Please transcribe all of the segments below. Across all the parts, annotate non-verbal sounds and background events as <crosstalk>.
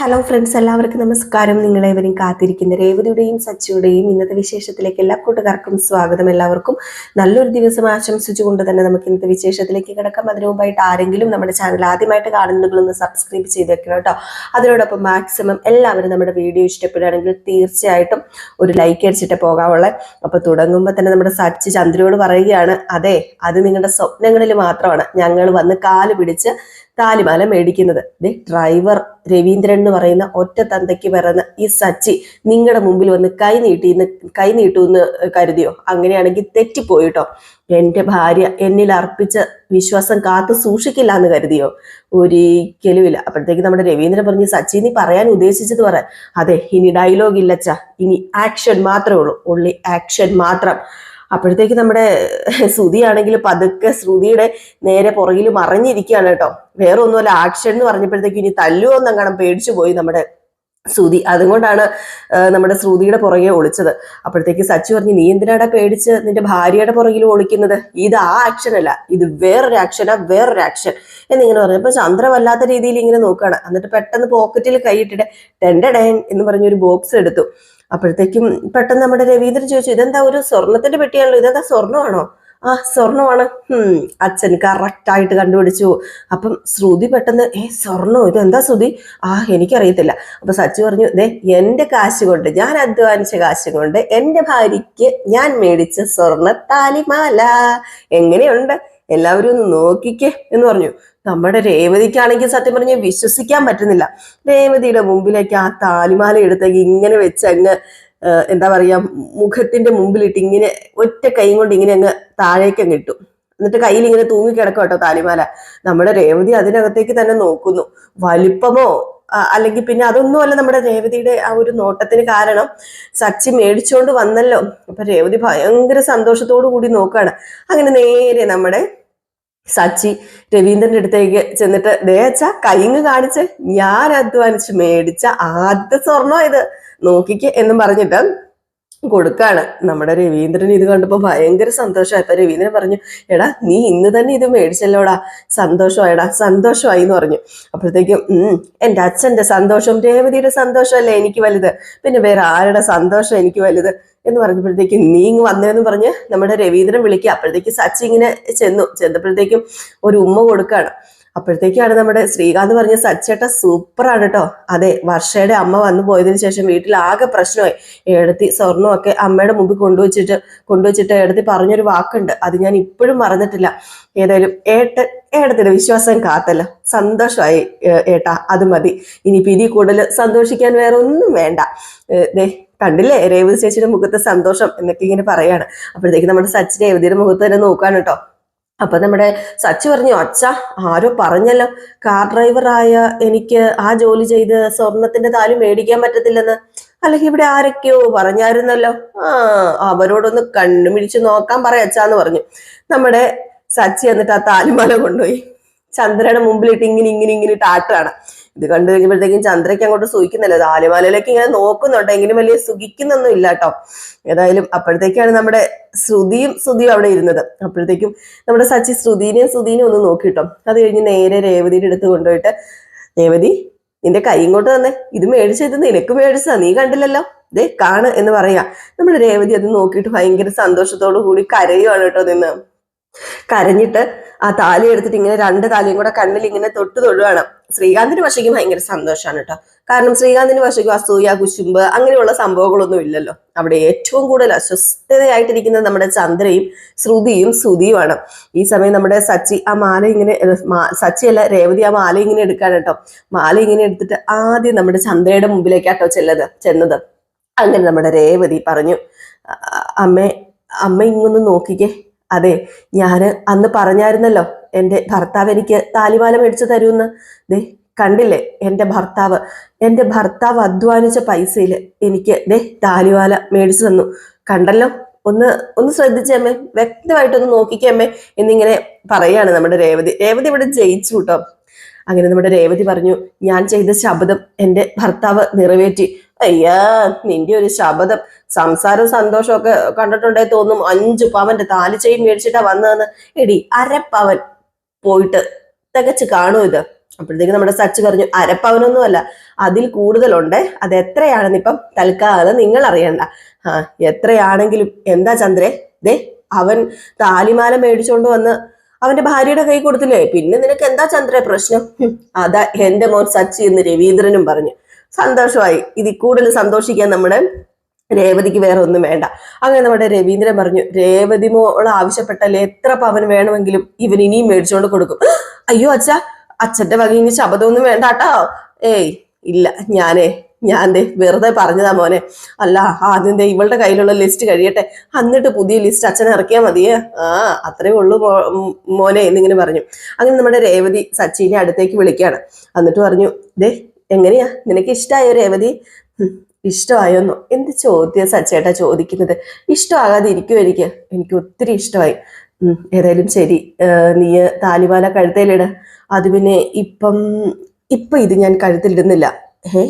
Hello friends എല്ലാവർക്കും നമസ്കാരം. നിങ്ങളേവരും കാത്തിരിക്കുന്ന രേവതിയുടെയും സച്ചിയുടെയും ഇന്നത്തെ വിശേഷത്തിലേക്ക് എല്ലാ കൂട്ടുകാർക്കും സ്വാഗതം. എല്ലാവർക്കും നല്ലൊരു ദിവസം ആശംസിച്ചുകൊണ്ട് തന്നെ നമുക്ക് ഇന്നത്തെ വിശേഷത്തിലേക്ക് കിടക്കാം. അതിനു മുമ്പായിട്ട് ആരെങ്കിലും നമ്മുടെ ചാനൽ ആദ്യമായിട്ട് കാണുന്നുണ്ടെങ്കിൽ സബ്സ്ക്രൈബ് ചെയ്ത് വെക്കണം കേട്ടോ. അതിനോടൊപ്പം മാക്സിമം എല്ലാവരും നമ്മുടെ വീഡിയോ ഇഷ്ടപ്പെടുകയാണെങ്കിൽ തീർച്ചയായിട്ടും ഒരു ലൈക്ക് അടിച്ചിട്ട് പോകാവുള്ളത് അപ്പോൾ തുടങ്ങുമ്പോൾ തന്നെ നമ്മുടെ സച്ചി ചന്ദ്രയോട് പറയുകയാണ് അതെ അത് നിങ്ങളുടെ സ്വപ്നങ്ങളിൽ മാത്രമാണ്. ഞങ്ങൾ വന്ന് കാൽ പിടിച്ച് താലിമാല മേടിക്കുന്നത്. ദേ ഡ്രൈവർ രവീന്ദ്രൻ എന്ന് പറയുന്ന ഒറ്റ തന്തയ്ക്ക് പിറന്ന ഈ സച്ചി നിങ്ങളുടെ മുമ്പിൽ വന്ന് കൈ നീട്ടിന്ന് കൈ നീട്ടൂന്ന് കരുതിയോ? അങ്ങനെയാണെങ്കിൽ തെറ്റിപ്പോയിട്ടോ എന്റെ ഭാര്യ എന്നിൽ അർപ്പിച്ച വിശ്വാസം കാത്തു സൂക്ഷിക്കില്ല എന്ന് കരുതിയോ? ഒരിക്കലും ഇല്ല. അപ്പോഴത്തേക്ക് നമ്മുടെ രവീന്ദ്രൻ പറഞ്ഞ് സച്ചി നീ പറയാൻ ഉദ്ദേശിച്ചത് പറയാൻ അതെ ഇനി ഡയലോഗ് ഇല്ലച്ച ഇനി ആക്ഷൻ മാത്രമേ ഉള്ളൂ. ഓൺലി ആക്ഷൻ മാത്രം. അപ്പോഴത്തേക്ക് നമ്മുടെ ശ്രുതിയാണെങ്കിൽ പതുക്കെ ശ്രുതിയുടെ നേരെ പുറകിൽ മറിഞ്ഞിരിക്കുകയാണ് കേട്ടോ. വേറെ ഒന്നുമല്ല ആക്ഷൻ എന്ന് പറഞ്ഞപ്പോഴത്തേക്ക് ഇനി തല്ലുവോ എന്നങ്ങനെ പേടിച്ചു പോയി നമ്മുടെ ശ്രുതി. അതുകൊണ്ടാണ് നമ്മുടെ ശ്രുതിയുടെ പുറകെ ഒളിച്ചത്. അപ്പോഴത്തേക്ക് സച്ചു പറഞ്ഞു നീ എന്തിനാടാ പേടിച്ച് നിന്റെ ഭാര്യയുടെ പുറകിൽ ഒളിക്കുന്നത്? ഇത് ആ ആക്ഷൻ അല്ല. ഇത് വേറൊരു ആക്ഷനാ വേറൊരു ആക്ഷൻ എന്നിങ്ങനെ പറഞ്ഞു. അപ്പൊ ചന്ദ്ര വല്ലാത്ത രീതിയിൽ ഇങ്ങനെ നോക്കുകയാണ്. എന്നിട്ട് പെട്ടെന്ന് പോക്കറ്റിൽ കൈയിട്ടിട്ട് ടെൻഡഡേൻ എന്ന് പറഞ്ഞൊരു ബോക്സ് എടുത്തു. അപ്പോഴത്തേക്കും പെട്ടെന്ന് നമ്മുടെ രവീന്ദ്രൻ ചോദിച്ചു ഇതെന്താ ഒരു സ്വർണത്തിന്റെ പെട്ടിയാണല്ലോ? ഇതെന്താ സ്വർണമാണോ ആ സ്വർണമാണ്. അച്ഛൻ കറക്റ്റായിട്ട് കണ്ടുപിടിച്ചു. അപ്പം ശ്രുതി പെട്ടെന്ന് ഏ സ്വർണോ ഇതെന്താ ശ്രുതി? ആ എനിക്കറിയത്തില്ല. അപ്പൊ സച്ചു പറഞ്ഞു ദേ എന്റെ കാശ് കൊണ്ട് ഞാൻ അധ്വാനിച്ച കാശ് കൊണ്ട് എന്റെ ഭാര്യയ്ക്ക് ഞാൻ മേടിച്ച സ്വർണ താലിമാല എങ്ങനെയുണ്ട്? എല്ലാവരും ഒന്ന് നോക്കിക്കേ എന്ന് പറഞ്ഞു. നമ്മുടെ രേവതിക്കാണെങ്കിൽ സത്യം പറഞ്ഞ് വിശ്വസിക്കാൻ പറ്റുന്നില്ല. രേവതിയുടെ മുമ്പിലേക്ക് ആ താലിമാല എടുത്തേക്ക് ഇങ്ങനെ വെച്ച് അങ്ങ് എന്താ പറയാ മുഖത്തിന്റെ മുമ്പിലിട്ട് ഇങ്ങനെ ഒറ്റ കൈ കൊണ്ട് ഇങ്ങനെ അങ്ങ് താഴേക്ക് അങ്ങ് ഇട്ടു. എന്നിട്ട് കയ്യിൽ ഇങ്ങനെ തൂങ്ങി കിടക്കും കേട്ടോ താലിമാല. നമ്മുടെ രേവതി അതിനകത്തേക്ക് തന്നെ നോക്കുന്നു. വലിപ്പമോ അല്ലെങ്കിൽ പിന്നെ അതൊന്നുമല്ല നമ്മുടെ രേവതിയുടെ ആ ഒരു നോട്ടത്തിന് കാരണം. സച്ചി മേടിച്ചുകൊണ്ട് വന്നല്ലോ. അപ്പൊ രേവതി ഭയങ്കര സന്തോഷത്തോടു കൂടി നോക്കുകയാണ് അങ്ങനെ നേരെ നമ്മുടെ സച്ചി രവീന്ദ്രന്റെ അടുത്തേക്ക് ചെന്നിട്ട് ദേച്ച കയ്യങ്ങ് കാണിച്ച്. ഞാൻ അധ്വാനിച്ച് മേടിച്ച ആദ്യത്തെ സ്വർണം ഇത്. നോക്കിക്ക് എന്നും പറഞ്ഞിട്ട് കൊടുക്കാണ്. നമ്മുടെ രവീന്ദ്രൻ ഇത് കണ്ടപ്പോ ഭയങ്കര സന്തോഷമായി. അപ്പൊ രവീന്ദ്രൻ പറഞ്ഞു എടാ നീ ഇന്ന് തന്നെ ഇത് മേടിച്ചല്ലോടാ. സന്തോഷമായടാ സന്തോഷമായി എന്ന് പറഞ്ഞു. അപ്പോഴത്തേക്കും ഉം എന്റെ അച്ഛന്റെ സന്തോഷം രേവതിയുടെ സന്തോഷമല്ലേ എനിക്ക് വലുത്? പിന്നെ വേറെ ആരുടെ സന്തോഷം എനിക്ക് വലുത്? എന്ന് പറഞ്ഞപ്പോഴത്തേക്കും നീ ഇങ്ങ് വന്നതെന്ന് പറഞ്ഞ് നമ്മുടെ രവീന്ദ്രൻ വിളിക്കുക. അപ്പോഴത്തേക്ക് സച്ചി ഇങ്ങനെ ചെന്നു. ചെന്നപ്പോഴത്തേക്കും ഒരു ഉമ്മ കൊടുക്കുകയാണ്. അപ്പോഴത്തേക്കാണ് നമ്മുടെ ശ്രീകാന്ത് പറഞ്ഞ സച്ചേട്ട സൂപ്പറാണ് കേട്ടോ അതെ വർഷയുടെ അമ്മ വന്നു പോയതിനു ശേഷം വീട്ടിൽ ആകെ പ്രശ്നമായി. എടുത്തി സ്വർണമൊക്കെ അമ്മയുടെ മുമ്പിൽ കൊണ്ടുവച്ചിട്ട് കൊണ്ടുവച്ചിട്ട് എടുത്തി പറഞ്ഞൊരു വാക്കുണ്ട്. അത് ഞാൻ ഇപ്പോഴും മറന്നിട്ടില്ല. ഏതായാലും ഏട്ട ഏട്ടത്തിന്റെ വിശ്വാസം കാത്തല്ല. സന്തോഷമായി ഏട്ടാ. അത് മതി. ഇനി പിരി കൂടുതൽ സന്തോഷിക്കാൻ വേറെ ഒന്നും വേണ്ട. ദേ കണ്ടില്ലേ? രേവതി ചേച്ചിയുടെ മുഖത്ത് സന്തോഷം എന്നൊക്കെ ഇങ്ങനെ പറയാണ്. അപ്പോഴത്തേക്ക് നമ്മുടെ സച്ചി രേവതിയുടെ മുഖത്ത് തന്നെ നോക്കാണ് കേട്ടോ. അപ്പൊ നമ്മുടെ സച്ചി പറഞ്ഞു അച്ഛ ആരോ പറഞ്ഞല്ലോ. കാർ ഡ്രൈവറായ എനിക്ക് ആ ജോലി ചെയ്ത് സ്വർണത്തിന്റെ താലി മേടിക്കാൻ പറ്റത്തില്ലെന്ന്. അല്ലെങ്കിൽ ഇവിടെ ആരൊക്കെയോ പറഞ്ഞായിരുന്നല്ലോ. ആ അവരോടൊന്ന് കണ്ണുമിടിച്ച് നോക്കാൻ പറയച്ചാന്ന് പറഞ്ഞു. നമ്മുടെ സച്ചി എന്നിട്ട് ആ താലിമാല കൊണ്ടുപോയി. ചന്ദ്രയുടെ മുമ്പിലിട്ട് ഇങ്ങനെ ഇങ്ങനെ ഇങ്ങനെ ഇട്ട് ആട്ടാണ് ഇത് കണ്ടു കഴിഞ്ഞപ്പോഴത്തേക്കും ചന്ദ്രയ്ക്ക് അങ്ങോട്ട് സുഖിക്കുന്നില്ല താലിമാലയിലേക്ക് ഇങ്ങനെ നോക്കുന്നുണ്ട്. എങ്കിലും വലിയ സുഖിക്കുന്നൊന്നും ഇല്ല കേട്ടോ. ഏതായാലും അപ്പോഴത്തേക്കാണ് നമ്മുടെ ശ്രുതിയും ശ്രുതിയും അവിടെ ഇരുന്നത്. അപ്പോഴത്തേക്കും നമ്മുടെ സച്ചി ശ്രുതിനെയും ശ്രുതിനെയും ഒന്ന് നോക്കിട്ടോ അത് കഴിഞ്ഞ് നേരെ രേവതിയുടെ അടുത്ത് കൊണ്ടുപോയിട്ട് രേവതി നിന്റെ കൈ ഇങ്ങോട്ട് തന്നെ. ഇത് മേടിച്ചത് നിനക്ക് മേടിച്ചതാ. നീ കണ്ടില്ലല്ലോ? ദേ കാണ് എന്ന് പറയാ. നമ്മുടെ രേവതി അത് നോക്കിയിട്ട് ഭയങ്കര സന്തോഷത്തോടു കൂടി കരയുവാണ് കേട്ടോ നിന്ന്. കരഞ്ഞിട്ട് ആ താലി എടുത്തിട്ട് ഇങ്ങനെ രണ്ട് താലിയും കൂടെ കണ്ണിൽ ഇങ്ങനെ തൊട്ട് തൊഴുവാണ്. ശ്രീകാന്തിന്റെ വശയ്ക്ക് ഭയങ്കര സന്തോഷമാണ് കേട്ടോ. കാരണം ശ്രീകാന്തിന്റെ വശയ്ക്ക് അസൂയ കുശുമ്പ് അങ്ങനെയുള്ള സംഭവങ്ങളൊന്നും ഇല്ലല്ലോ. അവിടെ ഏറ്റവും കൂടുതൽ അസ്വസ്ഥതയായിട്ടിരിക്കുന്നത് നമ്മുടെ ചന്ദ്രയും ശ്രുതിയും ശ്രുതിയുമാണ്. ഈ സമയം നമ്മുടെ സച്ചി ആ മാല ഇങ്ങനെ സച്ചിയല്ല രേവതി ആ മാല ഇങ്ങനെ എടുക്കാൻ കേട്ടോ. മാല ഇങ്ങനെ എടുത്തിട്ട് ആദ്യം നമ്മുടെ ചന്ദ്രയുടെ മുമ്പിലേക്കാട്ടോ ചെല്ലത് ചെന്നത്. അങ്ങനെ നമ്മുടെ രേവതി പറഞ്ഞു "അ- അമ്മേ അമ്മ ഇങ്ങൊന്ന് നോക്കിക്കേ. അതെ ഞാൻ അന്ന് പറഞ്ഞായിരുന്നല്ലോ എന്റെ ഭർത്താവ് എനിക്ക് താലിമാല മേടിച്ചു തരുമെന്ന് ദേ കണ്ടില്ലേ എന്റെ ഭർത്താവ്. എന്റെ ഭർത്താവ് അധ്വാനിച്ച പൈസയിൽ എനിക്ക് ദേ താലിമാല മേടിച്ചു തന്നു. കണ്ടല്ലോ ഒന്ന് ഒന്ന് ശ്രദ്ധിച്ചമ്മേ വ്യക്തമായിട്ടൊന്ന് നോക്കിക്കമ്മേ എന്നിങ്ങനെ പറയാണ് നമ്മുടെ രേവതി. രേവതി ഇവിടെ ജയിച്ചു കേട്ടോ. അങ്ങനെ നമ്മുടെ രേവതി പറഞ്ഞു ഞാൻ ചെയ്ത ശബ്ദം എന്റെ ഭർത്താവ് നിറവേറ്റി. അയ്യാ നിന്റെ ഒരു ശബ്ദം സംസാരവും സന്തോഷവും ഒക്കെ കണ്ടിട്ടുണ്ടേ തോന്നും. അഞ്ചു പവന്റെ താലി ചെയിൻ മേടിച്ചിട്ടാ വന്നതെന്ന്. എടി അരപ്പവൻ പോയിട്ട് തികച്ച് കാണൂ ഇത്? അപ്പോഴത്തേക്ക് നമ്മുടെ സച്ച് പറഞ്ഞു അരപ്പവനൊന്നും അല്ല അതിൽ കൂടുതലുണ്ട്. അത് എത്രയാണെന്ന് ഇപ്പം തൽക്കാലം നിങ്ങൾ അറിയണ്ട. ആ എത്രയാണെങ്കിലും എന്താ ചന്ദ്രേ? ദേ അവൻ താലിമാല മേടിച്ചോണ്ട് വന്ന് അവന്റെ ഭാര്യയുടെ കൈ കൊടുത്തില്ലേ? പിന്നെ നിനക്ക് എന്താ ചന്ദ്രേ പ്രശ്നം? അതാ എന്റെ മോൻ സച്ചി എന്ന് രവീന്ദ്രനും പറഞ്ഞു. സന്തോഷമായി. ഇതിൽ കൂടുതൽ സന്തോഷിക്കാൻ നമ്മുടെ രേവതിക്ക് വേറെ ഒന്നും വേണ്ട. അങ്ങനെ നമ്മുടെ രവീന്ദ്രൻ പറഞ്ഞു രേവതി മോൾ ആവശ്യപ്പെട്ടാൽ എത്ര പവൻ വേണമെങ്കിലും ഇവൻ ഇനിയും മേടിച്ചുകൊണ്ട് കൊടുക്കും. അയ്യോ അച്ഛ അച്ഛന്റെ വക ഇനി ശബ്ദമൊന്നും വേണ്ട കേട്ടോ. ഏയ് ഇല്ല ഞാനേ ഞാൻ ദേ വെറുതെ പറഞ്ഞതാ മോനെ. അല്ല ആദ്യം ദേ ഇവളുടെ കയ്യിലുള്ള ലിസ്റ്റ് കഴിയട്ടെ. എന്നിട്ട് പുതിയ ലിസ്റ്റ് അച്ഛൻ ഇറക്കിയാൽ മതിയേ. ആ അത്രേ ഉള്ളൂ മോനെ എന്നിങ്ങനെ പറഞ്ഞു. അങ്ങനെ നമ്മുടെ രേവതി സച്ചിനെ അടുത്തേക്ക് വിളിക്കുകയാണ് എന്നിട്ട് പറഞ്ഞു ദേ എങ്ങനെയാ? നിനക്ക് ഇഷ്ടമായോ രേവതി? "ഹും, ഇഷ്ടമായോന്നോ? എന്ത് ചോദ്യം സച്ചേട്ടാ ചോദിക്കുന്നത്? ഇഷ്ടമാകാതെ ഇരിക്കും എനിക്ക്? എനിക്ക് ഒത്തിരി ഇഷ്ടമായി. ഏതായാലും ശരി. നീ താലിമാല കഴുത്തേലിട. അത് പിന്നെ ഇപ്പം ഇപ്പം ഇത് ഞാൻ കഴുത്തിലിടുന്നില്ല. ഏ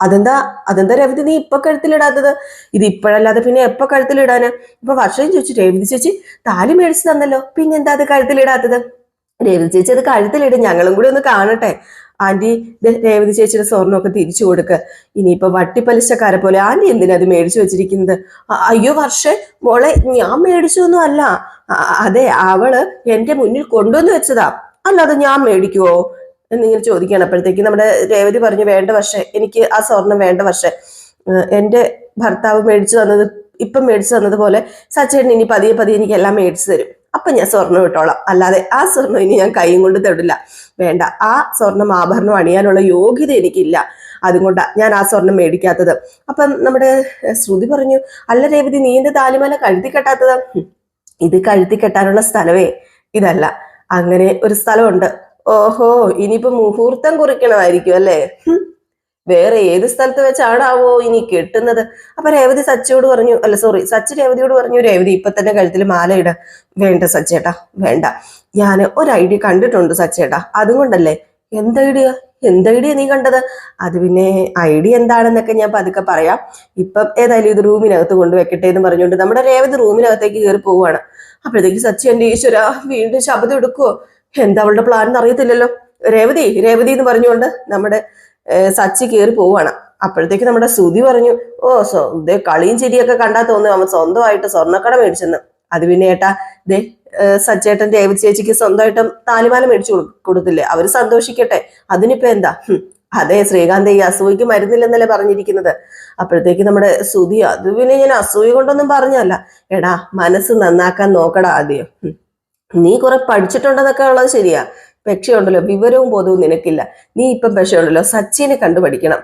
അതെന്താ? അതെന്താ രവതി നീ ഇപ്പൊ കഴുത്തിലിടാത്തത്? ഇത് ഇപ്പോഴല്ലാതെ പിന്നെ എപ്പൊ കഴുത്തിലിടാന്? ഇപ്പൊ വർഷം ചോദിച്ചു. രവതി ചേച്ചി താലി മേടിച്ചു തന്നല്ലോ. പിന്നെന്താ അത് കഴുത്തിലിടാത്തത്? രേവതി ചേച്ചി അത് കഴുത്തിലിടും. ഞങ്ങളും കൂടി ഒന്ന് കാണട്ടെ. ആന്റി രേവതി ചേച്ചിയുടെ സ്വർണമൊക്കെ തിരിച്ചു കൊടുക്ക്. ഇനിയിപ്പോ വട്ടിപ്പലിശക്കാരെ പോലെ ആന്റി എന്തിനാ അത് മേടിച്ചു വെച്ചിരിക്കുന്നത്? അയ്യോ വർഷേ മോളെ ഞാൻ മേടിച്ചൊന്നും അല്ല. അതെ അവൾ എന്റെ മുന്നിൽ കൊണ്ടുവന്ന് വെച്ചതാ. അല്ലാതെ ഞാൻ മേടിക്കുവോ? എന്നിങ്ങനെ ചോദിക്കുകയാണ്. അപ്പോഴത്തേക്ക് നമ്മുടെ രേവതി പറഞ്ഞു വേണ്ട വർഷേ എനിക്ക് ആ സ്വർണം വേണ്ട വർഷേ. എന്റെ ഭർത്താവ് മേടിച്ചു തന്നത് ഇപ്പം മേടിച്ചു തന്നതുപോലെ സച്ചേട്ടൻ ഇനി പതിയെ പതിയെ എനിക്ക് എല്ലാം മേടിച്ചു തരും. അപ്പൊ ഞാൻ സ്വർണം ഇട്ടോളാം. അല്ലാതെ ആ സ്വർണം ഇനി ഞാൻ കൈയും കൊണ്ട് തൊടില്ല വേണ്ട. ആ സ്വർണം ആഭരണം അണിയാനുള്ള യോഗ്യത എനിക്കില്ല. അതുകൊണ്ടാ ഞാൻ ആ സ്വർണം മേടിക്കാത്തത്. അപ്പം നമ്മുടെ ശ്രുതി പറഞ്ഞു അല്ല രേവതി നീ എന്റെ താലിമല കഴുത്തി കെട്ടാത്തത് ഇത് കഴുത്തി കെട്ടാനുള്ള സ്ഥലമേ ഇതല്ല. അങ്ങനെ ഒരു സ്ഥലമുണ്ട്. ഓഹോ ഇനിയിപ്പോ മുഹൂർത്തം കുറിക്കണമായിരിക്കും അല്ലേ? വേറെ ഏത് സ്ഥലത്ത് വെച്ചാണാവോ ഇനി കെട്ടുന്നത്? അപ്പൊ രേവതി സച്ചിയോട് പറഞ്ഞു അല്ല സോറി സച്ചി രേവതിയോട് പറഞ്ഞു രേവതി ഇപ്പൊ തന്നെ കഴുത്തിൽ മാല ഇട വേണ്ട സച്ചേട്ടാ വേണ്ട. ഞാൻ ഒരു ഐഡിയ കണ്ടിട്ടുണ്ട് സച്ചേട്ടാ അതുകൊണ്ടല്ലേ എന്ത് ഐഡിയ? എന്ത് ഐഡിയ നീ കണ്ടത്? അത് പിന്നെ ഐഡിയ എന്താണെന്നൊക്കെ ഞാൻ പതുക്കെ പറയാം. ഇപ്പം ഏതായാലും ഇത് റൂമിനകത്ത് കൊണ്ടുവെക്കട്ടെ എന്ന് പറഞ്ഞുകൊണ്ട് നമ്മുടെ രേവതി റൂമിനകത്തേക്ക് കയറി പോവുകയാണ്. അപ്പോഴത്തേക്ക് സച്ചി എന്റെ ഈശ്വര വീണ്ടും ശബ്ദം എടുക്കുവോ? എന്താ അവളുടെ പ്ലാൻ എന്ന് അറിയത്തില്ലല്ലോ? രേവതി രേവതി എന്ന് പറഞ്ഞുകൊണ്ട് നമ്മുടെ സച്ചി കയറി പോവാണ് അപ്പോഴത്തേക്ക് നമ്മുടെ ശ്രുതി പറഞ്ഞു ഓ സോ ഇതേ കളിയും ചിരിയൊക്കെ കണ്ടാൽ തോന്നുന്നു. അവൻ സ്വന്തമായിട്ട് സ്വർണക്കട മേടിച്ചെന്ന്. അത് പിന്നെ ഏട്ടാ ദേ സച്ചേട്ടൻ ദേവ ചേച്ചിക്ക് സ്വന്തമായിട്ടും താലിമാല മേടിച്ചു കൊടുത്തില്ലേ? അവർ സന്തോഷിക്കട്ടെ. അതിനിപ്പോ എന്താ? അതെ ശ്രീകാന്ത് ഈ അസൂയക്ക് മരുന്നില്ലെന്നല്ലേ പറഞ്ഞിരിക്കുന്നത്. അപ്പോഴത്തേക്ക് നമ്മുടെ ശ്രുതി അത് പിന്നെ ഞാൻ അസൂയ കൊണ്ടൊന്നും പറഞ്ഞല്ല. എടാ മനസ്സ് നന്നാക്കാൻ നോക്കടാ ആദ്യം. നീ കുറെ പഠിച്ചിട്ടുണ്ടെന്നൊക്കെ ഉള്ളത് ശരിയാ. പക്ഷേ വിവരവും ബോധവും നിനക്കില്ല. നീ ഇപ്പം പക്ഷേ സച്ചിനെ കണ്ടു പഠിക്കണം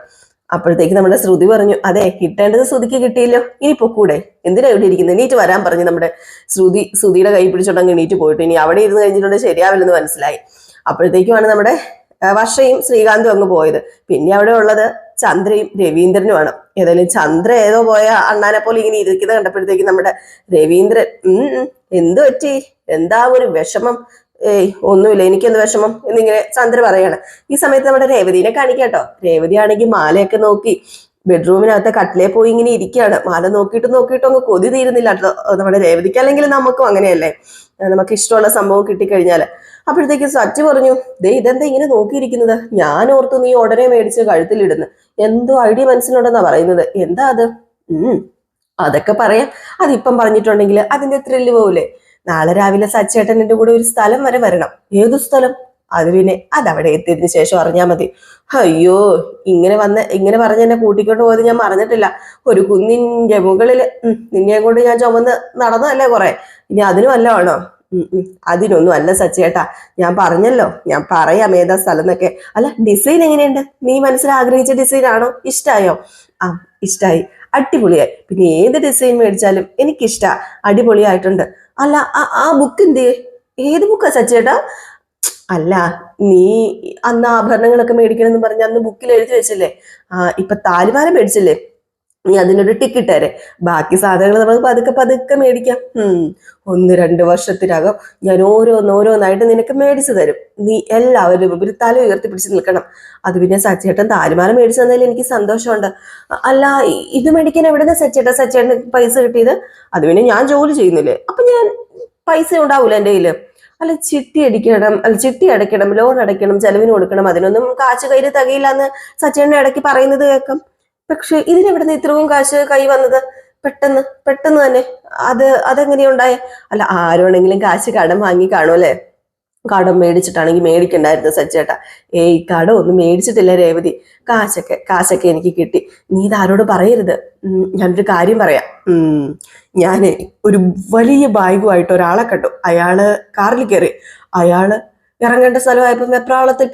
അപ്പോഴത്തേക്ക് നമ്മുടെ ശ്രുതി പറഞ്ഞു അതെ കിട്ടേണ്ടത് ശ്രുതിക്ക് കിട്ടിയില്ലോ ഇനി പൊക്കൂടെ. എന്തിനാ ഇവിടെ ഇരിക്കുന്നത് എണീറ്റ് വരാൻ പറഞ്ഞു നമ്മുടെ ശ്രുതി ശ്രുതിയുടെ കൈ പിടിച്ചോണ്ടങ്ങ് എണീറ്റ് പോയിട്ട് ഇനി അവിടെ ഇരുന്ന് കഴിഞ്ഞിട്ടുണ്ടെങ്കിൽ ശരിയാവില്ലെന്ന് മനസ്സിലായി. അപ്പോഴത്തേക്കുമാണ് നമ്മുടെ വർഷയും ശ്രീകാന്തും അങ്ങ് പോയത്. പിന്നെ അവിടെ ഉള്ളത് ചന്ദ്രയും രവീന്ദ്രനുമാണ്. ഏതായാലും ചന്ദ്ര ഏതോ പോയ അണ്ണാനെ പോലെ ഇങ്ങനെ ഇരിക്കുന്നത് കണ്ടപ്പോഴത്തേക്ക് നമ്മുടെ രവീന്ദ്രൻ എന്ത് പറ്റി? എന്താ ഒരു വിഷമം? ഏയ് ഒന്നുമില്ല. എനിക്കെന്ത് വിഷമം? എന്നിങ്ങനെ ചന്ദ്ര പറയാണ്. ഈ സമയത്ത് നമ്മുടെ രേവതിനെ കാണിക്കാട്ടോ രേവതി ആണെങ്കിൽ മാലയൊക്കെ നോക്കി ബെഡ്റൂമിനകത്തെ കട്ടിലേ പോയി ഇങ്ങനെ ഇരിക്കുകയാണ്. മാല നോക്കിയിട്ട് നോക്കിയിട്ട് അങ്ങ് കൊതി തീരുന്നില്ല നമ്മുടെ രേവതിക്ക് അല്ലെങ്കിൽ നമുക്കും അങ്ങനെയല്ലേ? നമുക്ക് ഇഷ്ടമുള്ള സംഭവം കിട്ടിക്കഴിഞ്ഞാൽ അപ്പോഴത്തേക്ക് സച്ച് പറഞ്ഞു ദേ ഇതെന്താ ഇങ്ങനെ നോക്കിയിരിക്കുന്നത്? ഞാൻ ഓർത്തു നീ ഉടനെ മേടിച്ച് കഴുത്തിലിടുന്നു. എന്തോ ഐഡിയ മനസ്സിലുണ്ടെന്നാ പറയുന്നത്. എന്താ അത്? ഉം അതൊക്കെ പറയാം. അതിപ്പം പറഞ്ഞിട്ടുണ്ടെങ്കിൽ അതിന്റെ ത്രില്ല് പോവില്ലേ നാളെ രാവിലെ സച്ചേട്ടന്റെ കൂടെ ഒരു സ്ഥലം വരെ വരണം. ഏതു സ്ഥലം? അത് പിന്നെ അതവിടെ എത്തിയതിനു ശേഷം അറിഞ്ഞാൽ മതി. അയ്യോ ഇങ്ങനെ വന്ന് ഇങ്ങനെ പറഞ്ഞ് എന്നെ കൂട്ടിക്കൊണ്ട് പോയത് ഞാൻ മറന്നിട്ടില്ല. ഒരു കുന്നിന്റെ മുകളിൽ നിന്നെ കൊണ്ട് ഞാൻ ചുമന്ന് നടന്നതല്ലേ കുറെ? ഇനി അതിനും ഉം ഉം. അതിനൊന്നും അല്ല സച്ചേട്ടാ ഞാൻ പറഞ്ഞല്ലോ ഞാൻ പറയാം ഏതാ സ്ഥലം എന്നൊക്കെ അല്ല ഡിസൈൻ എങ്ങനെയുണ്ട്? നീ മനസ്സിൽ ആഗ്രഹിച്ച ഡിസൈൻ ആണോ? ഇഷ്ടായോ? ആ ഇഷ്ടായി. അടിപൊളിയായി. പിന്നെ ഏത് ഡിസൈൻ മേടിച്ചാലും എനിക്കിഷ്ടാ. അടിപൊളിയായിട്ടുണ്ട്. അല്ല ആ- ബുക്ക് എന്ത്? ഏത് ബുക്കാ സച്ചേട്ടാ അല്ല നീ അന്ന് ആഭരണങ്ങളൊക്കെ മേടിക്കണമെന്ന് പറഞ്ഞ് അന്ന് ബുക്കിൽ എഴുതി വെച്ചല്ലേ? ഇപ്പൊ താലിമാല മേടിച്ചില്ലേ? നീ അതിനൊരു ടിക്കറ്റ് തരെ. ബാക്കി സാധനങ്ങൾ നമുക്ക് പതുക്കെ പതുക്കെ മേടിക്കാം. ഒന്ന് രണ്ട് വർഷത്തിനകം ഞാൻ ഓരോന്ന് ഓരോന്നായിട്ട് നിനക്ക് മേടിച്ചു തരും. നീ എല്ലാവരും ഒരു തല ഉയർത്തി പിടിച്ച് നിൽക്കണം. അത് പിന്നെ സച്ചേട്ടൻ താലിമാല മേടിച്ചു തന്നതിൽ എനിക്ക് സന്തോഷമുണ്ട്. അല്ല ഇത് മേടിക്കാൻ എവിടെന്ന് സച്ചേട്ടൻ സച്ചേട്ടന് പൈസ കിട്ടിയത്? അത് പിന്നെ ഞാൻ ജോലി ചെയ്യുന്നില്ലേ? അപ്പൊ ഞാൻ പൈസ ഉണ്ടാവൂല എന്റെ കയ്യിൽ. അല്ല ചിട്ടി അടിക്കണം അല്ല ചിട്ടി അടയ്ക്കണം ലോൺ അടയ്ക്കണം ചെലവിന് കൊടുക്കണം അതിനൊന്നും കാശ് കയ്യിൽ തികയില്ല എന്ന് സച്ചേട്ടൻ ഇടയ്ക്ക് പറയുന്നത് കേൾക്കാം. പക്ഷെ ഇതിനെവിടുന്ന് ഇത്രയും കാശ് കൈ വന്നത്? പെട്ടെന്ന് പെട്ടെന്ന് തന്നെ. അത് അതെങ്ങനെയുണ്ടായ അല്ല ആരോണെങ്കിലും കാശ് കടം വാങ്ങി കാണും അല്ലെ? കടം മേടിച്ചിട്ടാണെങ്കിൽ മേടിക്കണ്ടായിരുന്നു സച്ചേട്ടാ ഏയ് കടം ഒന്നും മേടിച്ചിട്ടില്ല രേവതി. കാശൊക്കെ കാശൊക്കെ എനിക്ക് കിട്ടി. നീ ഇത് ആരോട് പറയരുത്. ഞാനൊരു കാര്യം പറയാം. ഞാൻ ഒരു വലിയ ബാഗുമായിട്ട് ഒരാളെ കണ്ടു. അയാൾ കാറിൽ കയറി. അയാൾ ഇറങ്ങേണ്ട സ്ഥലമായപ്പോ വെപ്രാളത്തിൽ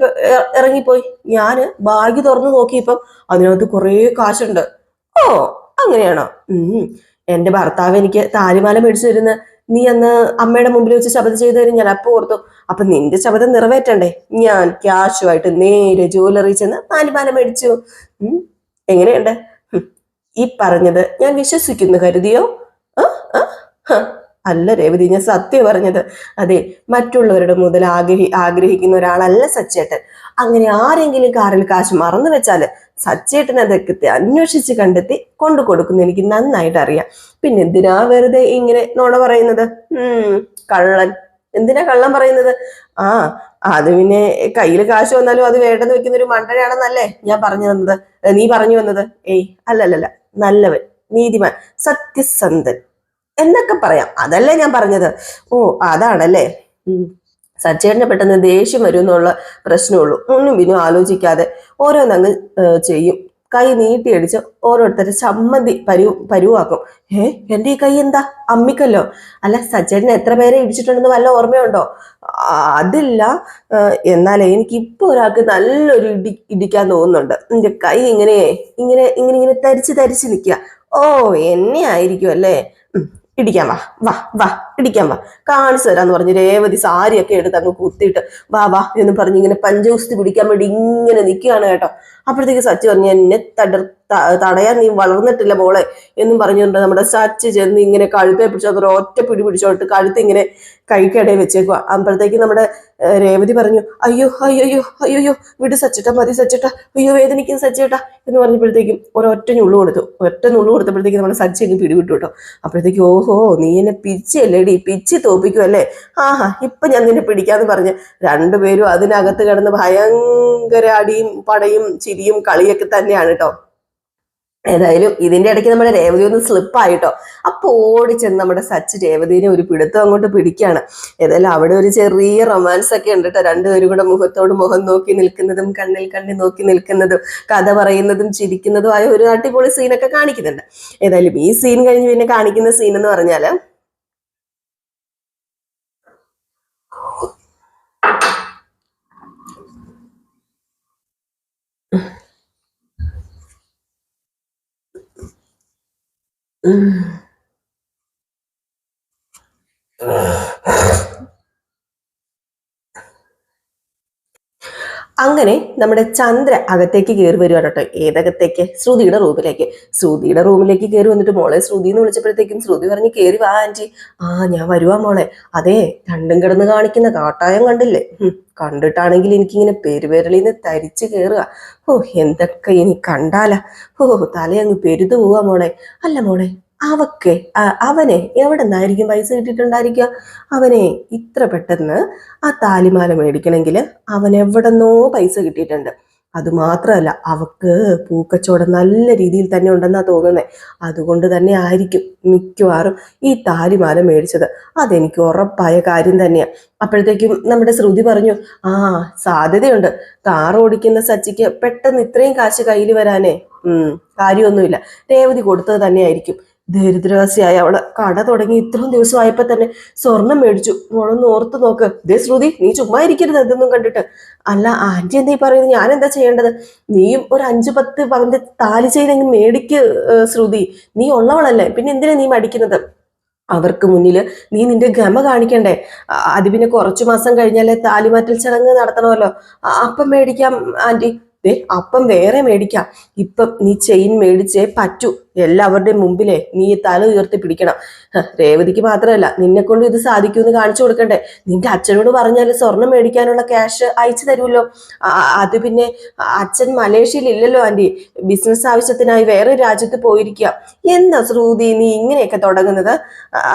ഇറങ്ങിപ്പോയി. ഞാൻ ബാഗ് തുറന്നു നോക്കിയപ്പം അതിനകത്ത് കുറേ കാശുണ്ട്. ഓ അങ്ങനെയാണോ? ഉം. എന്റെ ഭർത്താവ് എനിക്ക് താലിമാല മേടിച്ചു തരുന്ന നീ അന്ന് അമ്മയുടെ മുമ്പിൽ വെച്ച് ശബ്ദം ചെയ്തു തരും ഞാൻ അപ്പൊ ഓർത്തു. അപ്പൊ നിന്റെ ശബ്ദം നിറവേറ്റണ്ടേ? ഞാൻ ക്യാഷുമായിട്ട് നേരെ ജ്വല്ലറി ചെന്ന് താലിമാല മേടിച്ചു. എങ്ങനെയുണ്ട്? ഈ പറഞ്ഞത് ഞാൻ വിശ്വസിക്കുന്നു കരുതിയോ? ആ? ആ? അല്ല രേവതി ഞാൻ സത്യം പറഞ്ഞത്. അതെ മറ്റുള്ളവരുടെ മുതൽ ആഗ്രഹി ആഗ്രഹിക്കുന്ന ഒരാളല്ല സച്ചേട്ടൻ. അങ്ങനെ ആരെങ്കിലും കാറിൽ കാശ് മറന്നു വെച്ചാൽ സച്ചേട്ടൻ അതൊക്കെ അന്വേഷിച്ച് കണ്ടെത്തി കൊണ്ടു കൊടുക്കുന്ന. എനിക്ക് നന്നായിട്ട് അറിയാം. പിന്നെ എന്തിനാ വെറുതെ ഇങ്ങനെ നോണ പറയുന്നത്? ഉം കള്ളൻ. എന്തിനാ കള്ളൻ പറയുന്നത്? ആ അത് പിന്നെ കയ്യിൽ കാശ് വന്നാലും അത് വേണ്ടെന്ന് വെക്കുന്ന ഒരു മണ്ടനാണെന്നല്ലേ ഞാൻ പറഞ്ഞു തന്നത്. നീ പറഞ്ഞു വന്നത്? ഏയ് അല്ലല്ലല്ല. നല്ലവൻ. നീതിമാൻ. സത്യസന്ധൻ. എന്നൊക്കെ പറയാം. അതല്ലേ ഞാൻ പറഞ്ഞത്? ഓ അതാണല്ലേ? സച്ചേട്ടന് പെട്ടെന്ന് ദേഷ്യം വരും എന്നുള്ള പ്രശ്നമുള്ളൂ. ഒന്നും പിന്നെ ആലോചിക്കാതെ ഓരോന്നങ്ങ് ചെയ്യും. കൈ നീട്ടിയടിച്ച് ഓരോരുത്തരെ ചമ്മന്തി പരു പരുവാക്കും. ഏ എന്റെ ഈ കൈ എന്താ? അമ്മിക്കല്ലോ. അല്ല സച്ചേട്ടൻ എത്ര പേരെ ഇടിച്ചിട്ടുണ്ടെന്ന് വല്ല ഓർമ്മയുണ്ടോ? അതില്ല. എന്നാലേ എനിക്ക് ഇപ്പൊ ഒരാൾക്ക് നല്ലൊരു ഇടി ഇടിക്കാൻ തോന്നുന്നുണ്ട്. എന്റെ കൈ ഇങ്ങനെ ഇങ്ങനെ ഇങ്ങനെ ഇങ്ങനെ തരിച്ച് തരിച്ച് നിൽക്കുക. ഓ എന്നെ ആയിരിക്കും അല്ലേ? ഇടിക്കാൻ വാ വാ വാ ഇടിക്കാൻ വാ. കാണിച്ചു തരാന്ന് പറഞ്ഞ് രേവതി സാരിയൊക്കെ എടുത്ത് അങ്ങ് കുത്തിയിട്ട് വാ വാ എന്ന് പറഞ്ഞ് ഇങ്ങനെ പഞ്ചകുസ്തി പിടിക്കാൻ വേണ്ടി ഇങ്ങനെ നിൽക്കുകയാണ് കേട്ടോ. അപ്പോഴത്തേക്ക് സച്ചി പറഞ്ഞു എന്നെ തടർ തടയാൻ നീ വളർന്നിട്ടില്ല മോളെ എന്നും പറഞ്ഞുകൊണ്ട് നമ്മുടെ സച്ച് ചെന്ന് ഇങ്ങനെ കഴുത്തെ പിടിച്ചു അതൊരു ഒറ്റ പിടി പിടിച്ചോട്ട് കഴുത്ത് ഇങ്ങനെ കൈക്കടയിൽ വെച്ചേക്കുക അപ്പോഴത്തേക്ക് നമ്മുടെ രേവതി പറഞ്ഞു അയ്യോ അയ്യോ അയ്യോ അയ്യോ അയ്യോ വിട് സച്ചിട്ട മതി സച്ചിട്ട അയ്യോ വേദനിക്കും സച്ചിട്ട എന്ന് പറഞ്ഞപ്പോഴത്തേക്കും ഒരൊറ്റ ഞുള്ളു കൊടുത്തു. ഒറ്റ നുള്ളു കൊടുത്തപ്പോഴത്തേക്ക് നമ്മുടെ സച്ചി അങ്ങ് പിടിവിട്ടു കേട്ടോ. അപ്പോഴത്തേക്ക് ഓഹോ നീ എന്നെ പിച്ചല്ലേടി പിച്ചി തോപ്പിക്കുമല്ലേ ആഹാ ഇപ്പൊ ഞാൻ നിന്നെ പിടിക്കാന്ന് പറഞ്ഞ്. രണ്ടുപേരും അതിനകത്ത് കിടന്ന് ഭയങ്കര അടിയും പടയും ചിരിയും കളിയൊക്കെ തന്നെയാണ് കേട്ടോ. ഏതായാലും ഇതിന്റെ ഇടയ്ക്ക് നമ്മുടെ രേവതി ഒന്ന് സ്ലിപ്പായിട്ടോ അപ്പൊ ഓടിച്ചെന്ന് നമ്മുടെ സച്ച് രേവതിനെ ഒരു പിടുത്തം അങ്ങോട്ട് പിടിക്കുകയാണ്. ഏതായാലും അവിടെ ഒരു ചെറിയ റൊമാൻസ് ഒക്കെ ഉണ്ട് കേട്ടോ രണ്ടുപേരും കൂടെ മുഖത്തോട് മുഖം നോക്കി നിൽക്കുന്നതും കണ്ണിൽ കണ്ണി നോക്കി നിൽക്കുന്നതും കഥ പറയുന്നതും ചിരിക്കുന്നതും ആയ ഒരു അടിപൊളി സീനൊക്കെ കാണിക്കുന്നുണ്ട്. ഏതായാലും ഈ സീൻ കഴിഞ്ഞ് പിന്നെ കാണിക്കുന്ന സീൻ എന്ന് 음. അങ്ങനെ നമ്മുടെ ചന്ദ്ര അകത്തേക്ക് കയറി വരുവാണ് കേട്ടോ. ഏതകത്തേക്ക്? ശ്രുതിയുടെ റൂമിലേക്ക്. ശ്രുതിയുടെ റൂമിലേക്ക് കയറി വന്നിട്ട് മോളെ ശ്രുതി എന്ന് വിളിച്ചപ്പോഴത്തേക്കും ശ്രുതി പറഞ്ഞ് കയറി വാ ആന്റി. ആ ഞാൻ വരുവാ മോളെ. അതെ രണ്ടും കിടന്ന് കാണിക്കുന്ന കാട്ടായം കണ്ടില്ലേ? കണ്ടിട്ടാണെങ്കിൽ എനിക്കിങ്ങനെ പെരുവിരളിന്ന് തരിച്ചു കയറുക ഓ എന്തൊക്കെ ഇനി കണ്ടാല. ഓ തലയങ്ങ് പെരുതു പോവാ മോളെ. അല്ല മോളെ അവക്ക് അവനെ എവിടെ നിന്നായിരിക്കും പൈസ കിട്ടിയിട്ടുണ്ടായിരിക്കുക? അവനെ ഇത്ര പെട്ടെന്ന് ആ താലിമാല മേടിക്കണമെങ്കിൽ അവൻ എവിടെന്നോ പൈസ കിട്ടിയിട്ടുണ്ട്. അതുമാത്രമല്ല അവക്ക് പൂക്കച്ചവടം നല്ല രീതിയിൽ തന്നെ ഉണ്ടെന്നാ തോന്നുന്നത് അതുകൊണ്ട് തന്നെ ആയിരിക്കും മിക്കവാറും ഈ താലിമാല മേടിച്ചത്. അതെനിക്ക് ഉറപ്പായ കാര്യം തന്നെയാണ് അപ്പോഴത്തേക്കും നമ്മുടെ ശ്രുതി പറഞ്ഞു ആ സാധ്യതയുണ്ട്. കാർ ഓടിക്കുന്ന സച്ചിക്ക് പെട്ടെന്ന് ഇത്രയും കാശ് കയ്യിൽ വരാനേ. കാര്യമൊന്നുമില്ല. രേവതി കൊടുത്തത് തന്നെയായിരിക്കും. ദരിദ്രവാസിയായ അവൾ കട തുടങ്ങി ഇത്രയും ദിവസമായപ്പോ തന്നെ സ്വർണം മേടിച്ചു. മോളൊന്ന് ഓർത്ത് നോക്ക്. ദേ ശ്രുതി നീ ചുമ്മാ ഇരിക്കരുത് ഇതൊന്നും കണ്ടിട്ട്. അല്ല ആന്റി എന്താ ഈ പറയുന്നത്? ഞാൻ എന്താ ചെയ്യേണ്ടത്? നീയും ഒരു അഞ്ചു പത്ത് പവന്റെ താലി ചെയ്തെങ്കിൽ മേടിക്ക് ശ്രുതി. നീ ഉള്ളവളല്ലേ. പിന്നെ എന്തിനാ നീ മടിക്കുന്നത്? അവർക്ക് മുന്നിൽ നീ നിന്റെ ഗമ കാണിക്കണ്ടേ? അത് പിന്നെ കുറച്ചു മാസം കഴിഞ്ഞാലേ താലിമാറ്റൽ ചടങ്ങ് നടത്തണമല്ലോ. അപ്പം മേടിക്കാം ആന്റി. ദേ അപ്പം വേറെ മേടിക്കാം. ഇപ്പം നീ ചെയിൻ മേടിച്ചേ പറ്റൂ. എല്ലാവരുടെയും മുമ്പിലെ നീ തല ഉയർത്തി പിടിക്കണം. രേവതിക്ക് മാത്രമല്ല നിന്നെ കൊണ്ട് ഇത് സാധിക്കുമെന്ന് കാണിച്ചു കൊടുക്കണ്ടേ. നിന്റെ അച്ഛനോട് പറഞ്ഞാൽ സ്വർണം മേടിക്കാനുള്ള ക്യാഷ് അയച്ചു തരുമല്ലോ. അത് പിന്നെ അച്ഛൻ മലേഷ്യയിൽ ഇല്ലല്ലോ ആന്റി. ബിസിനസ് ആവശ്യത്തിനായി വേറെ രാജ്യത്ത് പോയിരിക്കുക. എന്താ ശ്രുതി നീ ഇങ്ങനെയൊക്കെ തുടങ്ങുന്നത്?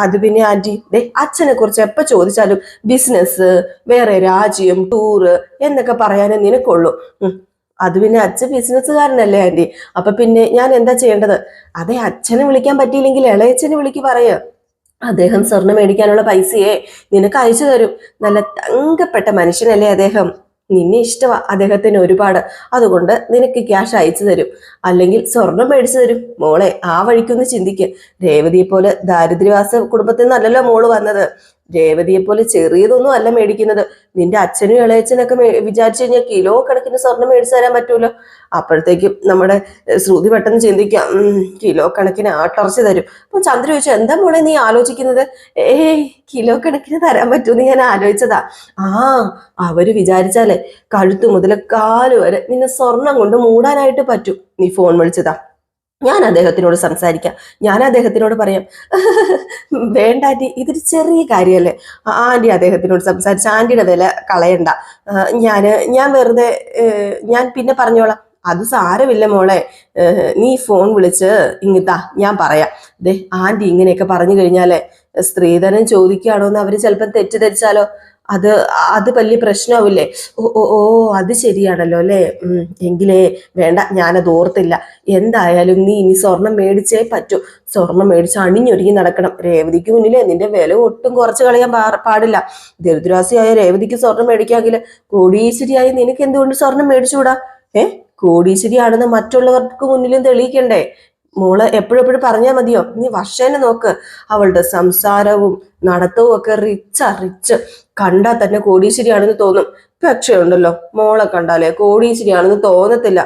അത് പിന്നെ ആന്റി ദേ അച്ഛനെ കുറിച്ച് എപ്പോ ചോദിച്ചാലും ബിസിനസ് വേറെ രാജ്യം ടൂറ് എന്നൊക്കെ പറയാനേ നിനക്കുള്ളൂ. അത് പിന്നെ അച്ഛൻ ബിസിനസ്സുകാരനല്ലേ ആന്റി? അപ്പൊ പിന്നെ ഞാൻ എന്താ ചെയ്യേണ്ടത്? അതെ അച്ഛനെ വിളിക്കാൻ പറ്റിയില്ലെങ്കിൽ ഇളയച്ഛനെ വിളിക്ക് പറയാ. അദ്ദേഹം സ്വർണം മേടിക്കാനുള്ള പൈസയെ നിനക്ക് അയച്ചു തരും. നല്ല തങ്കപ്പെട്ട മനുഷ്യനല്ലേ അദ്ദേഹം? നിന്നെ ഇഷ്ടമാ അദ്ദേഹത്തിന് ഒരുപാട്. അതുകൊണ്ട് നിനക്ക് ക്യാഷ് അയച്ചു തരും. അല്ലെങ്കിൽ സ്വർണം മേടിച്ചു തരും. മോളെ ആ വഴിക്കൊന്ന് ചിന്തിക്ക്. രേവതിയെ പോലെ ദാരിദ്ര്യവാസ കുടുംബത്തിൽ നിന്നല്ലല്ലോ മോൾ വന്നത്. രേവതിയെ പോലെ ചെറിയതൊന്നും അല്ല മേടിക്കുന്നത്. നിന്റെ അച്ഛനും ഇളയച്ചനൊക്കെ വിചാരിച്ചു കഴിഞ്ഞാൽ കിലോ കണക്കിന് സ്വർണം മേടിച്ചു തരാൻ പറ്റൂലോ? അപ്പോഴത്തേക്കും നമ്മുടെ ശ്രുതി പെട്ടെന്ന് ചിന്തിക്കാം കിലോ കണക്കിന് ആട്ടറച്ച് തരും. അപ്പൊ ചന്ദ്ര ചോദിച്ചു എന്താ മോളെ നീ ആലോചിക്കുന്നത്? ഏയ് കിലോ കണക്കിന് തരാൻ പറ്റൂന്ന് ഞാൻ ആലോചിച്ചതാ. ആ അവർ വിചാരിച്ചാലേ കഴുത്ത് മുതൽ കാൽ വരെ നിന്നെ സ്വർണം കൊണ്ട് മൂടാനായിട്ട് പറ്റൂ. നീ ഫോൺ വിളിച്ചതാ. ഞാൻ അദ്ദേഹത്തിനോട് സംസാരിക്കാം. ഞാൻ അദ്ദേഹത്തിനോട് പറയാം <laughs> വേണ്ട ആന്റി ഇതൊരു ചെറിയ കാര്യമല്ലേ? ആന്റി അദ്ദേഹത്തിനോട് സംസാരിച്ച ആന്റിയുടെ വില കളയണ്ട. ഞാൻ ഞാൻ വെറുതെ ഞാൻ പിന്നെ പറഞ്ഞോളാം. അത് സാരമില്ല മോളെ. നീ ഫോൺ വിളിച്ച് ഇങ്ങിത്താ ഞാൻ പറയാം. ദേ ആന്റി ഇങ്ങനെയൊക്കെ പറഞ്ഞു കഴിഞ്ഞാലേ സ്ത്രീധനം ചോദിക്കുകയാണോ എന്ന് അവർ ചിലപ്പം തെറ്റിദ്ധരിച്ചാലോ? അത് അത് വലിയ പ്രശ്നമാവില്ലേ? ഓ ഓ അത് ശരിയാണല്ലോ അല്ലേ? എങ്കിലേ വേണ്ട ഞാനത് ഓർത്തില്ല. എന്തായാലും നീ ഇനി സ്വർണം മേടിച്ചേ പറ്റൂ. സ്വർണം മേടിച്ച് അണിഞ്ഞൊരുങ്ങി നടക്കണം. രേവതിക്ക് മുന്നിലേ നിന്റെ വില ഒട്ടും കുറച്ച് കളയാൻ പാടില്ല. ദരിദ്രാസിയായ രേവതിക്ക് സ്വർണം മേടിക്കാമെങ്കിൽ കോടീശ്വരിയായി നിനക്ക് എന്തുകൊണ്ട് സ്വർണം മേടിച്ചുകൂടാ? ഏ? കോടീശ്വരിയാണെന്ന് മറ്റുള്ളവർക്ക് മുന്നിലും തെളിയിക്കണ്ടേ? മോൾ എപ്പോഴെപ്പോഴും പറഞ്ഞാൽ മതിയോ? നീ വർഷേനെ നോക്ക്. അവളുടെ സംസാരവും നടത്തവും ഒക്കെ റിച്ചാ റിച്ച് കണ്ടാൽ തന്നെ കോടീശ്വരിയാണെന്ന് തോന്നും. പക്ഷേ ഉണ്ടല്ലോ മോളെ കണ്ടാലേ കോടീശ്വരിയാണെന്ന് തോന്നത്തില്ല.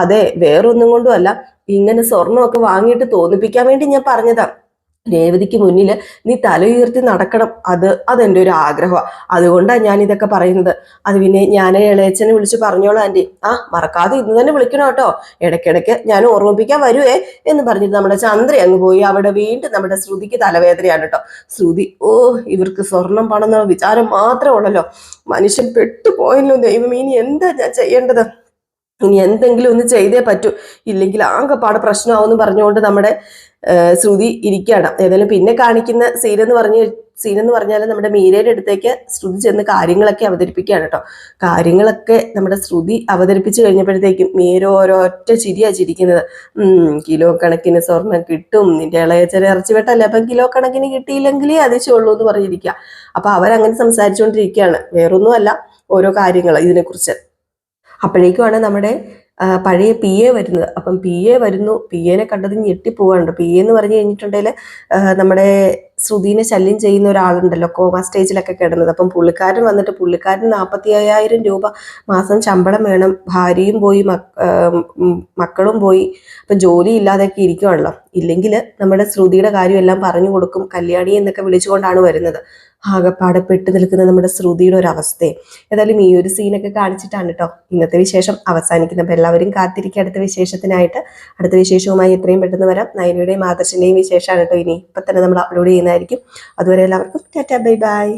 അതെ വേറൊന്നും കൊണ്ടുമല്ല ഇങ്ങനെ സ്വർണമൊക്കെ വാങ്ങിയിട്ട് തോന്നിപ്പിക്കാൻ വേണ്ടി ഞാൻ പറഞ്ഞതാ. രേവതിക്ക് മുന്നിൽ നീ തല ഉയർത്തി നടക്കണം. അത് അതെന്റെ ഒരു ആഗ്രഹമാണ് അതുകൊണ്ടാണ് ഞാൻ ഇതൊക്കെ പറയുന്നത്. അത് പിന്നെ ഞാൻ ഇളയച്ചനെ വിളിച്ച് പറഞ്ഞോളാം ആന്റി ആ മറക്കാതെ ഇന്ന് തന്നെ വിളിക്കണം കേട്ടോ. ഇടയ്ക്കിടയ്ക്ക് ഞാൻ ഓർമ്മിപ്പിക്കാൻ വരുവേ എന്ന് പറഞ്ഞിട്ട് നമ്മുടെ ചന്ദ്ര അങ്ങ് പോയി. അവിടെ വീണ്ടും നമ്മുടെ ശ്രുതിക്ക് തലവേദനയാണ് കേട്ടോ. ശ്രുതി ഓ ഇവർക്ക് സ്വർണം പണം എന്നുള്ള വിചാരം മാത്രമേ ഉള്ളല്ലോ മനുഷ്യൻ പെട്ടുപോയല്ലോ ദൈവം ഇനി എന്താ ഞാൻ ചെയ്യേണ്ടത്? ഇനി എന്തെങ്കിലും ഒന്ന് ചെയ്തേ പറ്റൂ. ഇല്ലെങ്കിൽ ആകെപ്പാട് പ്രശ്നമാവെന്ന് പറഞ്ഞുകൊണ്ട് നമ്മുടെ ശ്രുതി ഇരിക്കുകയാണ്. ഏതായാലും പിന്നെ കാണിക്കുന്ന സീൻ എന്ന് പറഞ്ഞ സീൻ എന്ന് പറഞ്ഞാൽ നമ്മുടെ മീരയുടെ അടുത്തേക്ക് ശ്രുതി ചെന്ന് കാര്യങ്ങളൊക്കെ അവതരിപ്പിക്കുകയാണ് കേട്ടോ. കാര്യങ്ങളൊക്കെ നമ്മുടെ ശ്രുതി അവതരിപ്പിച്ചു കഴിഞ്ഞപ്പോഴത്തേക്കും മീര ഓരോറ്റ ചിരിയാ ചിരിക്കുന്നത്. കിലോ കണക്കിന് സ്വർണം കിട്ടും. നിന്റെ ഇളയച്ചര ഇറച്ചി വെട്ടല്ലേ? അപ്പം കിലോ കണക്കിന് കിട്ടിയില്ലെങ്കിലേ അതിശയുള്ളൂ എന്ന് പറഞ്ഞിരിക്കുക. അപ്പൊ അവരങ്ങനെ സംസാരിച്ചുകൊണ്ടിരിക്കുകയാണ്. വേറൊന്നുമല്ല ഓരോ കാര്യങ്ങൾ ഇതിനെക്കുറിച്ച്. അപ്പോഴേക്കുമാണ് നമ്മുടെ പഴയ പി എ വരുന്നത്. അപ്പം പി എ വരുന്നു. പി എനെ കണ്ടത് ഞെട്ടിപ്പോവാണ്ട് പി എ എന്ന് പറഞ്ഞു കഴിഞ്ഞിട്ടുണ്ടെങ്കിൽ നമ്മുടെ ശ്രുതിനെ ശല്യം ചെയ്യുന്ന ഒരാളുണ്ടല്ലോ കോമ സ്റ്റേജിലൊക്കെ കിടന്നത്. അപ്പം പുള്ളിക്കാരൻ വന്നിട്ട് പുള്ളിക്കാരൻ നാൽപ്പത്തി അയ്യായിരം രൂപ മാസം ശമ്പളം വേണം. ഭാര്യയും പോയി മക്കളും പോയി. അപ്പം ജോലി ഇല്ലാതെയൊക്കെ ഇരിക്കുവാണല്ലോ. ഇല്ലെങ്കിൽ നമ്മുടെ ശ്രുതിയുടെ കാര്യം എല്ലാം പറഞ്ഞു കൊടുക്കും. കല്യാണി എന്നൊക്കെ വിളിച്ചുകൊണ്ടാണ് വരുന്നത്. ആകെപ്പാടെ പെട്ട് നിൽക്കുന്ന നമ്മുടെ ശ്രുതിയുടെ ഒരു അവസ്ഥയെ ഏതായാലും ഈ ഒരു സീനൊക്കെ കാണിച്ചിട്ടാണ് കേട്ടോ ഇന്നത്തെ വിശേഷം അവസാനിക്കുന്നത്. അപ്പോൾ എല്ലാവരും കാത്തിരിക്കുക അടുത്ത വിശേഷത്തിനായിട്ട് അടുത്ത വിശേഷവുമായി എത്രയും പെട്ടെന്ന് വരാം. നയനയുടെയും ആദർശിന്റെയും വിശേഷമാണ് കേട്ടോ ഇനി. ഇപ്പം തന്നെ നമ്മൾ അപ്ലോഡ് ചെയ്യുന്നതായിരിക്കും അതുവരെ എല്ലാവർക്കും ടാറ്റാ ബൈ ബൈ.